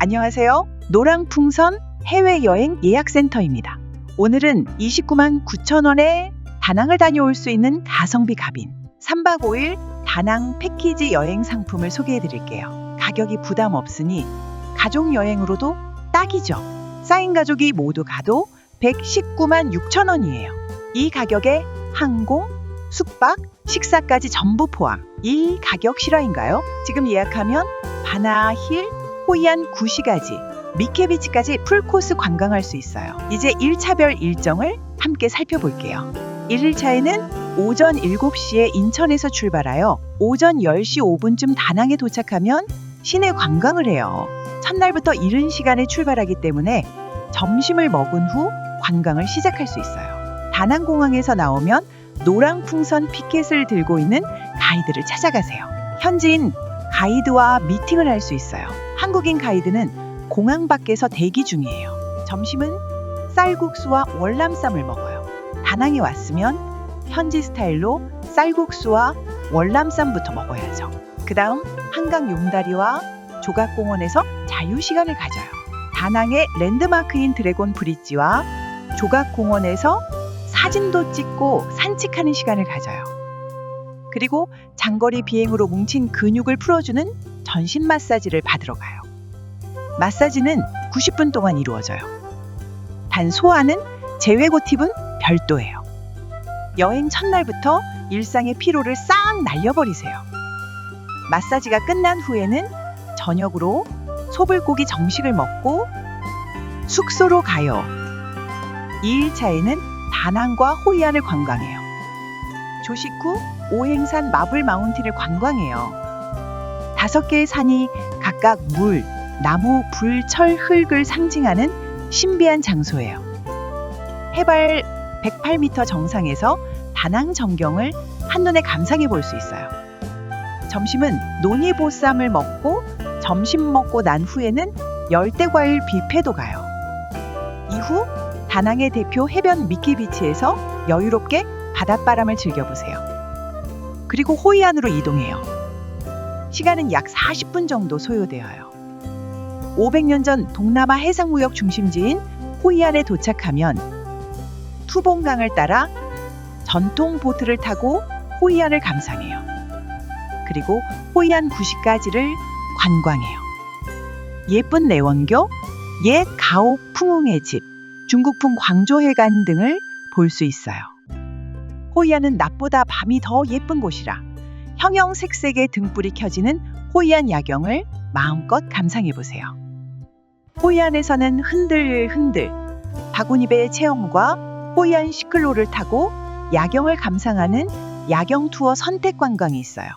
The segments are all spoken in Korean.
안녕하세요. 노랑풍선 해외여행 예약센터입니다. 오늘은 29만 9천 원에 다낭을 다녀올 수 있는 가성비 cabin 3박 5일 다낭 패키지 여행 상품을 소개해 드릴게요. 가격이 부담 없으니 가족 여행으로도 딱이죠. 쌓인 가족이 모두 가도 119만 6천 원이에요. 이 가격에 항공, 숙박, 식사까지 전부 포함. 이 가격 실화인가요? 지금 예약하면 바나 힐, 호이안 구시가지, 미케비치까지 풀코스 관광할 수 있어요. 이제 1차별 일정을 함께 살펴볼게요. 1일차에는 오전 7시에 인천에서 출발하여 오전 10시 5분쯤 다낭에 도착하면 시내 관광을 해요. 첫날부터 이른 시간에 출발하기 때문에 점심을 먹은 후 관광을 시작할 수 있어요. 다낭공항에서 나오면 노랑풍선 피켓을 들고 있는 가이드를 찾아가세요. 현지인 가이드와 미팅을 할 수 있어요. 한국인 가이드는 공항 밖에서 대기 중이에요. 점심은 쌀국수와 월남쌈을 먹어요. 다낭에 왔으면 현지 스타일로 쌀국수와 월남쌈부터 먹어야죠. 그 다음 한강 용다리와 조각공원에서 자유시간을 가져요. 다낭의 랜드마크인 드래곤 브릿지와 조각공원에서 사진도 찍고 산책하는 시간을 가져요. 그리고 장거리 비행으로 뭉친 근육을 풀어주는 전신 마사지를 받으러 가요. 마사지는 90분 동안 이루어져요. 단 소화는 재외고 팁은 별도예요. 여행 첫날부터 일상의 피로를 싹 날려버리세요. 마사지가 끝난 후에는 저녁으로 소불고기 정식을 먹고 숙소로 가요. 2일차에는 다낭과 호이안을 관광해요. 조식 후 오행산 마블 마운틴을 관광해요. 다섯 개의 산이 각각 물, 나무, 불, 철, 흙을 상징하는 신비한 장소예요. 해발 108m 정상에서 다낭 전경을 한눈에 감상해 볼 수 있어요. 점심은 노니보쌈을 먹고 점심 먹고 난 후에는 열대과일 뷔페도 가요. 이후 다낭의 대표 해변 미키비치에서 여유롭게 바닷바람을 즐겨보세요. 그리고 호이안으로 이동해요. 시간은 약 40분 정도 소요되어요. 500년 전 동남아 해상무역 중심지인 호이안에 도착하면 투봉강을 따라 전통 보트를 타고 호이안을 감상해요. 그리고 호이안 구시가지를 관광해요. 예쁜 내원교, 옛 가옥 풍웅의 집, 중국풍 광조회관 등을 볼 수 있어요. 호이안은 낮보다 밤이 더 예쁜 곳이라 형형색색의 등불이 켜지는 호이안 야경을 마음껏 감상해 보세요. 호이안에서는 흔들흔들 바구니배 체험과 호이안 시클로를 타고 야경을 감상하는 야경 투어 선택 관광이 있어요.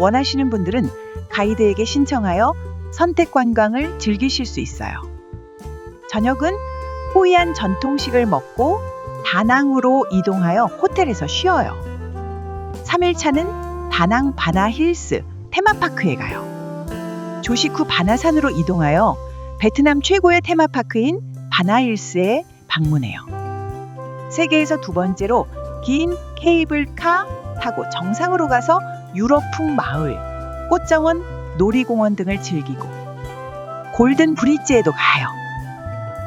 원하시는 분들은 가이드에게 신청하여 선택 관광을 즐기실 수 있어요. 저녁은 호이안 전통식을 먹고 다낭으로 이동하여 호텔에서 쉬어요. 3일차는 다낭 바나 힐스 테마파크에 가요. 조식 후 바나산으로 이동하여 베트남 최고의 테마파크인 바나힐스에 방문해요. 세계에서 두 번째로 긴 케이블카 타고 정상으로 가서 유럽풍 마을, 꽃정원, 놀이공원 등을 즐기고 골든 브릿지에도 가요.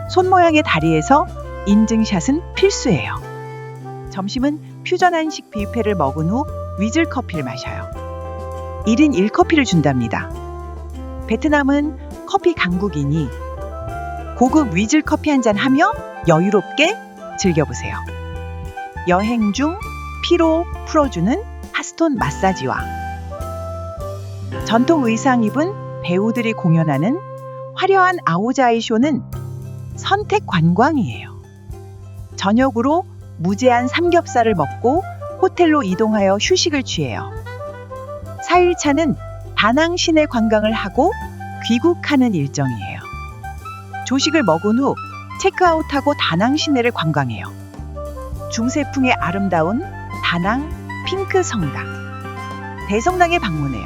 손 모양의 다리에서 인증샷은 필수예요. 점심은 퓨전 한식 뷔페를 먹은 후 위즐 커피를 마셔요. 1인 1커피를 준답니다. 베트남은 커피 강국이니 고급 위즐 커피 한 잔 하며 여유롭게 즐겨보세요. 여행 중 피로 풀어주는 핫스톤 마사지와 전통 의상 입은 배우들이 공연하는 화려한 아오자이 쇼는 선택 관광이에요. 저녁으로 무제한 삼겹살을 먹고 호텔로 이동하여 휴식을 취해요. 4일차는 다낭 시내 관광을 하고 귀국하는 일정이에요. 조식을 먹은 후 체크아웃하고 다낭 시내를 관광해요. 중세풍의 아름다운 다낭 핑크 성당. 대성당에 방문해요.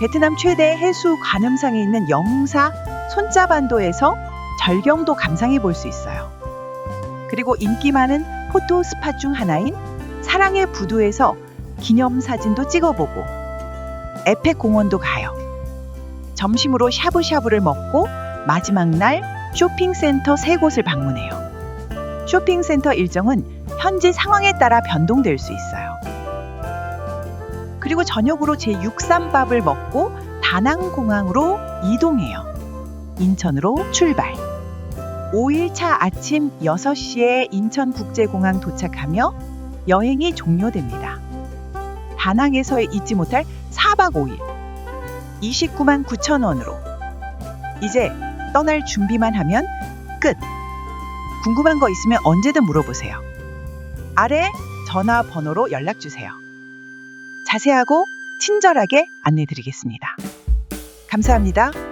베트남 최대 해수 관음상에 있는 영웅사 손자반도에서 절경도 감상해 볼 수 있어요. 그리고 인기 많은 포토 스팟 중 하나인 사랑의 부두에서 기념사진도 찍어보고 에펙 공원도 가요. 점심으로 샤브샤브를 먹고 마지막 날 쇼핑센터 세 곳을 방문해요. 쇼핑센터 일정은 현지 상황에 따라 변동될 수 있어요. 그리고 저녁으로 제 6삼밥을 먹고 다낭공항으로 이동해요. 인천으로 출발. 5일차 아침 6시에 인천국제공항 도착하며 여행이 종료됩니다. 다낭에서 잊지 못할 4박 5일 29만 9천 원으로 이제 떠날 준비만 하면 끝. 궁금한 거 있으면 언제든 물어보세요. 아래 전화번호로 연락 주세요. 자세하고 친절하게 안내 드리겠습니다. 감사합니다.